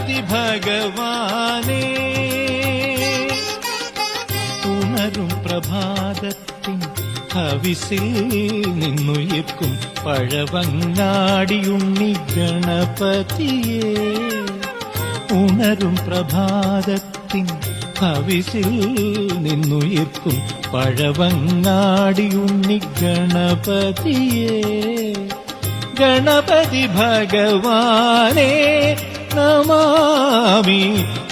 ഗണപതി ഭഗവാനെ. ഉണരും പ്രഭാതത്തിൻ ഹവിസിൽ നിന്നുയർക്കും പഴവങ്ങാടിയുണ്ണി ഗണപതിയെ. ഉണരും പ്രഭാതത്തിൻ ഹവിസിൽ നിന്നുയർക്കും പഴവങ്ങാടിയുണ്ണി ഗണപതിയെ. ഗണപതി ഭഗവാനേ നമാമി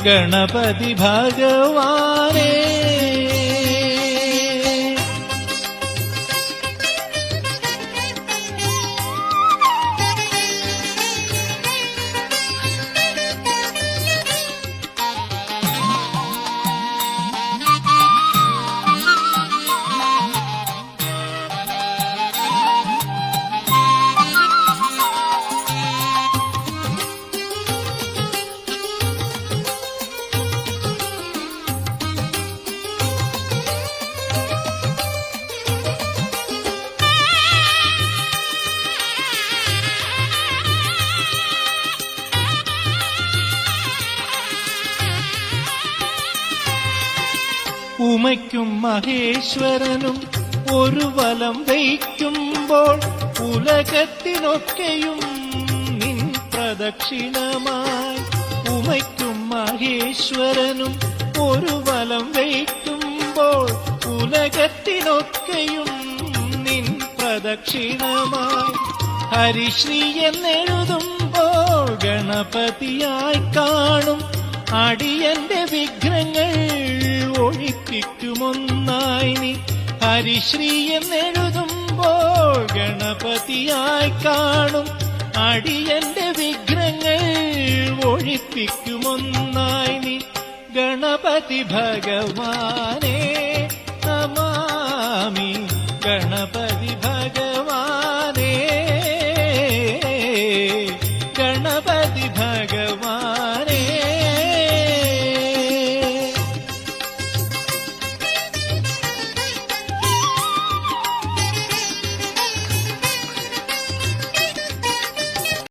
ഗണപതി ഭഗവാനേ. ഉമയ്ക്കും മഹേശ്വരനും ഒരു വലം വയ്ക്കുമ്പോൾ ഉലകത്തിനൊക്കെയും നിൻ പ്രദക്ഷിണമായി. ഉമയ്ക്കും മഹേശ്വരനും ഒരു വലം വയ്ക്കുമ്പോൾ ഉലകത്തിനൊക്കെയും നിൻ പ്രദക്ഷിണമായി. ഹരിശ്രീ എന്നെഴുതുമ്പോൾ ഗണപതിയായി കാണും അടിയന്റെ വിഘ്നങ്ങൾ ഒഴിപ്പിക്കുമൊന്നായി നീ ഹരിശ്രീ എന്നെഴുതുമ്പോൾ ഗണപതിയായി കാണും. അടിയന്റെ വിഗ്രഹങ്ങൾ ഒഴിപ്പിക്കുമൊന്നായി നീ ഗണപതി ഭഗവാനെ നമാമി. ഗണപതി ഭഗവാനെ ഗണപതി ഭഗവാൻ